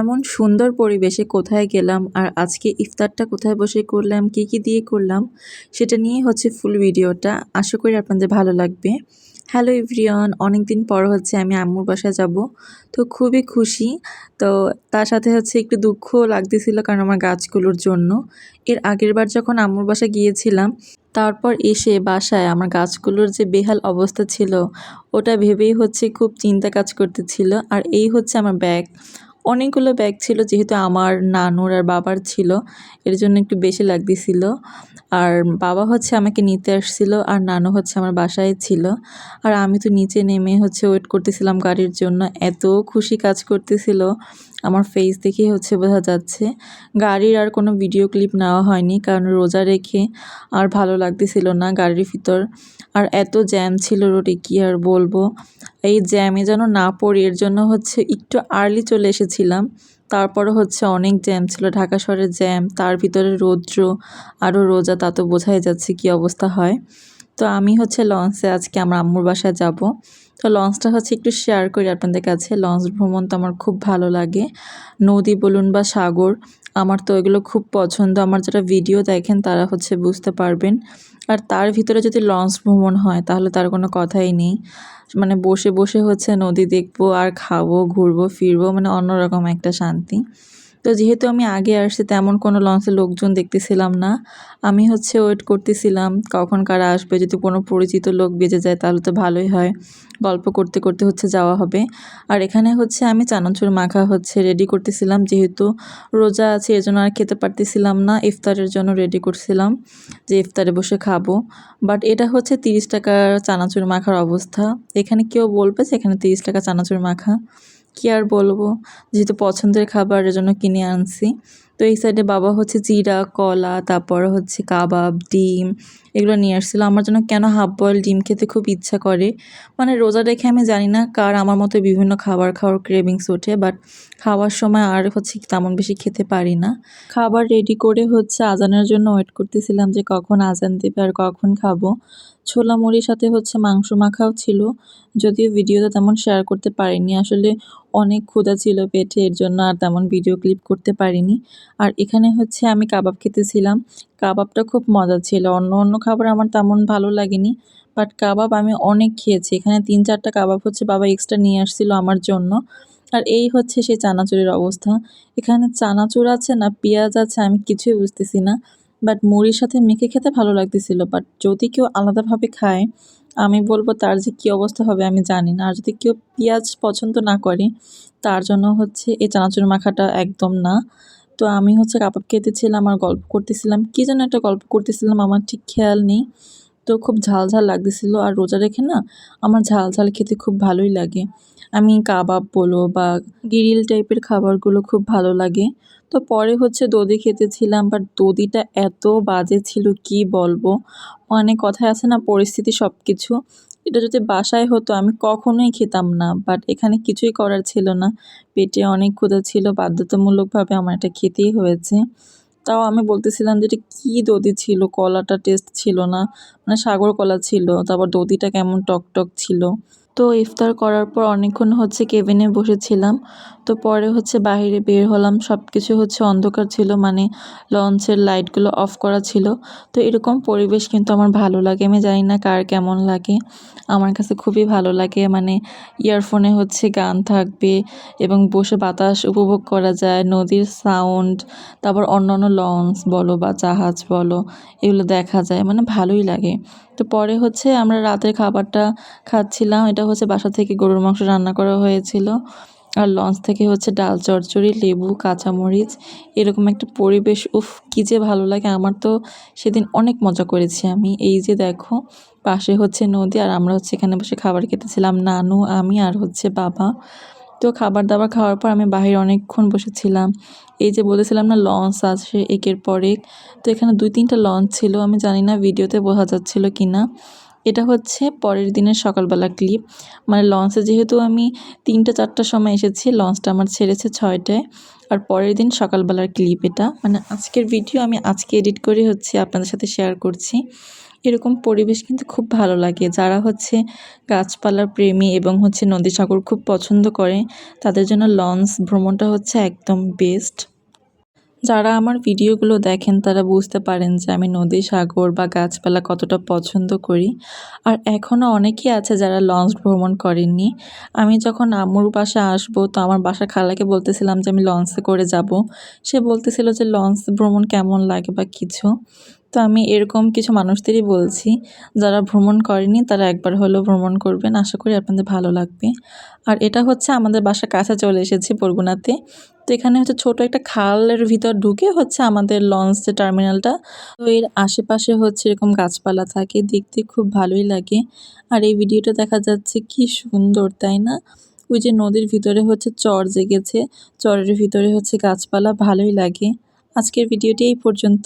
এমন সুন্দর পরিবেশে কোথায় গেলাম আর আজকে ইফতারটা কোথায় বসে করলাম, কি কি দিয়ে করলাম, সেটা নিয়েই হচ্ছে ফুল ভিডিওটা। আশা করি আপনাদের ভালো লাগবে। হ্যালো এভরিওয়ান অনেক দিন পর হচ্ছে আমি আম্মুর বাসায় যাব, তো খুবই খুশি। তো তার সাথে হচ্ছে একটু দুঃখও লাগতেছিল কারণ আমার গাছগুলোর জন্য। এর আগের বার যখন আম্মুর বাসায় গিয়েছিলাম, তারপর এসে বাসায় আমার গাছগুলোর যে বেহাল অবস্থা ছিল, ওটা ভেবেই হচ্ছে খুব চিন্তা কাজ করতেছিল। আর এই হচ্ছে আমার ব্যাগ অনেকগুলো ব্যাগ ছিল, যেহেতু আমার নানুর আর বাবার ছিল, এর জন্য একটু বেশি লাগতেছিল। আর বাবা হচ্ছে আমাকে নিতে আসছিল, আর নানু হচ্ছে আমার বাসায় ছিল। আর আমি তো নিচে নেমে হচ্ছে ওয়েট করতেছিলাম গাড়ির জন্য, এত খুশি কাজ করতেছিল। আমার ফেস দেখেই হচ্ছে বোঝা যাচ্ছে, গাড়ির আর কোনো ভিডিও ক্লিপ নেওয়া হয়নি, কারণ রোজা রেখে আর ভালো লাগতেছিল না গাড়ির ভিতর। আর এত জ্যাম ছিল রোডে, কি আর বলব? এই জ্যামে যেন না পড়ি, এর জন্য হচ্ছে একটু আর্লি চলে এসেছিলাম। তারপরে হচ্ছে অনেক জ্যাম ছিল, ঢাকা শহরের জ্যাম, তার ভিতরে রৌদ্র আরও রোজা, তা তো বোঝাই যাচ্ছে কি অবস্থা হয়। তো আমি হচ্ছে লঞ্চে আজকে আমার আম্মুর বাসায় যাব। তো লঞ্চটা হচ্ছে একটু শেয়ার করি আপনাদের কাছে। লঞ্চ ভ্রমণ তো আমার খুব ভালো লাগে। নদী বলুন বা সাগর, আমার তো এগুলো খুব পছন্দ। আমার যারা ভিডিও দেখেন তারা হচ্ছে বুঝতে পারবেন। আর তার ভিতরে যদি লঞ্চ ভ্রমণ হয় তাহলে তার কোনো কথাই নেই। মানে বসে বসে হচ্ছে নদী দেখব আর খাব, ঘুরবো, ফিরবো মানে অন্যরকম একটা শান্তি। তো যেহেতু আমি আগে আসছি, তেমন কোনো লঞ্চে লোকজন দেখতেছিলাম না। আমি হচ্ছে ওয়েট করতেছিলাম, কখন কারা আসবে, যদি কোনো পরিচিত লোক বেজে যায় তাহলে তো ভালোই হয়। গল্প করতে করতে হচ্ছে যাওয়া হবে। আর এখানে হচ্ছে আমি চানাচুর মাখা হচ্ছে রেডি করতেছিলাম, যেহেতু রোজা আছে এজন্য আর খেতে পারতেছিলাম না, ইফতারের জন্য রেডি করছিলাম যে ইফতারে বসে খাব। বাট এটা হচ্ছে তিরিশ টাকার চানাচুর মাখার অবস্থা। এখানে কেউ বলবে যে এখানে তিরিশ টাকা চানাচুর মাখা। কী আর বলব? যেহেতু পছন্দের খাবার জন্য কিনে আনছি। তো এই সাইডে বাবা হচ্ছে জিরা, কলা, তারপর হচ্ছে কাবাব, ডিম এগুলো নিয়ে আসছিল। আমার জন্য কেন হাফ বয়েল ডিম খেতে খুব ইচ্ছা করে? মানে রোজা রেখে আমি জানি না কার আমার মতো বিভিন্ন খাবার খাওয়ার ক্রেভিংস ওঠে বাট খাওয়ার সময় আর হচ্ছে তেমন বেশি খেতে পারি না। খাবার রেডি করে হচ্ছে আজানের জন্য ওয়েট করতেছিলাম যে কখন আজান দেবে আর কখন খাব। ছোলা মুড়ির সাথে হচ্ছে মাংস মাখাও ছিল, যদিও ভিডিওতে তেমন শেয়ার করতে পারিনি। আসলে অনেক ক্ষুধা ছিল পেটে, এর জন্য আর তেমন ভিডিও ক্লিপ করতে পারিনি। আর এখানে হচ্ছে আমি কাবাব খেতেছিলাম। কাবাবটা খুব মজা ছিল, অন্য অন্য খাবার আমার তেমন ভালো লাগেনি বাট কাবাব আমি অনেক খেয়েছি। এখানে তিন চারটা কাবাব হচ্ছে বাবা এক্সট্রা নিয়ে আসছিল আমার জন্য। আর এই হচ্ছে সেই চানাচুরের অবস্থা। এখানে চানাচুর আছে না, পেঁয়াজ আছে, আমি কিছুই বুঝতেছি না। বাট মুড়ির সাথে মেখে খেতে ভালো লাগতেছিল। বাট যদি কেউ আলাদাভাবে খায়, আমি বলব তার যে কী অবস্থা হবে আমি জানি না। আর যদি কেউ পেঁয়াজ পছন্দ না করে, তার জন্য হচ্ছে এই চানাচুর মাখাটা একদম না। তো আমি হচ্ছে কাবাব খেতেছিলাম, আর গল্প করতেছিলাম। কী যেন একটা গল্প করতেছিলাম, আমার ঠিক খেয়াল নেই। তো খুব ঝাল ঝাল লাগতেছিল। আর রোজা রেখে না আমার ঝাল ঝাল খেতে খুব ভালোই লাগে। আমি কাবাব বলো বা গিরিল টাইপের খাবারগুলো খুব ভালো লাগে। তো পরে হচ্ছে দধি খেতেছিলাম, বাট দদিটা এত বাজে ছিল, কি বলব? অনেক কথায় আছে না, পরিস্থিতি সব কিছু এটা যদি বাসায় হতো, আমি কখনোই খেতাম না, বাট এখানে কিছুই করার ছিল না। পেটে অনেক ক্ষুধা ছিল, বাধ্যতামূলকভাবে আমার এটা খেতেই হয়েছে। তাও আমি বলতেছিলাম যে এটা কী দধি ছিল? কলাটা টেস্ট ছিল না। মানে সাগর কলা ছিল, তারপর দধিটা কেমন টক টক ছিল। তো ইফতার করার পর অনেকক্ষণ হচ্ছে কেবিনে বসেছিলাম। তো পরে হচ্ছে বাইরে বের হলাম। সব কিছু হচ্ছে অন্ধকার ছিল মানে লঞ্চের লাইটগুলো অফ করা ছিল। তো এরকম পরিবেশ কিন্তু আমার ভালো লাগে। আমি জানি না কার কেমন লাগে। আমার কাছে খুবই ভালো লাগে। মানে ইয়ারফোনে হচ্ছে গান থাকবে এবং বসে বাতাস উপভোগ করা যায়, নদীর সাউন্ড, তারপর অন্যান্য লঞ্চ বলো বা জাহাজ বলো, এগুলো দেখা যায়। মানে ভালোই লাগে। তো পরে হচ্ছে আমরা রাতের খাবারটা খাচ্ছিলাম। এটা হচ্ছে বাসা থেকে গরুর মাংস রান্না করা হয়েছিল। আর লঞ্চ থেকে হচ্ছে ডাল চচ্চড়ি লেবু, কাঁচামরিচ, এরকম একটা পরিবেশ। উফ, কী যে ভালো লাগে। আমার তো সেদিন অনেক মজা করেছি আমি। এই যে দেখো, পাশে হচ্ছে নদী আর আমরা হচ্ছে এখানে বসে খাবার খেতেছিলাম। নানু, আমি আর হচ্ছে বাবা। তো খাবার দাবার খাওয়ার পর আমি বাহিরে অনেকক্ষণ বসেছিলাম। এই যে বলেছিলাম না, লঞ্চ আছে একের পর এক। তো এখানে দুই তিনটা লঞ্চ ছিল। আমি জানি না, ভিডিওতে বোঝা যাচ্ছিল কি না এটা হচ্ছে পরের দিনের সকালবেলা ক্লিপ মানে লঞ্চে যেহেতু আমি তিনটে চারটার সময় এসেছি লঞ্চটা আমার ছেড়েছে ছয়টায়। আর পরের দিন সকালবেলার ক্লিপ এটা। মানে আজকের ভিডিও আমি আজকে এডিট করে হচ্ছে আপনাদের সাথে শেয়ার করছি। এরকম পরিবেশ কিন্তু খুব ভালো লাগে। যারা হচ্ছে গাছপালার প্রেমী এবং হচ্ছে নদী সাগর খুব পছন্দ করে, তাদের জন্য লঞ্চ ভ্রমণটা হচ্ছে একদম বেস্ট যারা আমার ভিডিওগুলো দেখেন, তারা বুঝতে পারেন যে আমি নদী সাগর বা গাছপালা কতটা পছন্দ করি। আর এখনও অনেকেই আছে যারা লঞ্চ ভ্রমণ করেননি। আমি যখন আম্মুর বাসা আসব, তো আমার বাসা খালাকে বলতেছিলাম যে আমি লঞ্চে করে যাব। সে বলতেছিল যে লঞ্চ ভ্রমণ কেমন লাগে বা কিছু। তো আমি এরকম কিছু মানুষদেরই বলছি, যারা ভ্রমণ করেনি তারা একবার হলেও ভ্রমণ করবেন। আশা করি আপনাদের ভালো লাগবে। আর এটা হচ্ছে আমাদের বাসার কাছে চলে এসেছি বরগুনাতে। তো এখানে হচ্ছে ছোট একটা খালের ভিতর ঢুকে হচ্ছে আমাদের লঞ্চ যে টার্মিনালটা। তো এর আশেপাশে হচ্ছে এরকম গাছপালা থাকে, দেখতে খুব ভালোই লাগে। আর এই ভিডিওটা দেখা যাচ্ছে কি সুন্দর, তাই না? ওই যে নদীর ভিতরে হচ্ছে চর জেগেছে, চরের ভিতরে হচ্ছে গাছপালা, ভালোই লাগে। আজকের ভিডিওটি এই পর্যন্ত।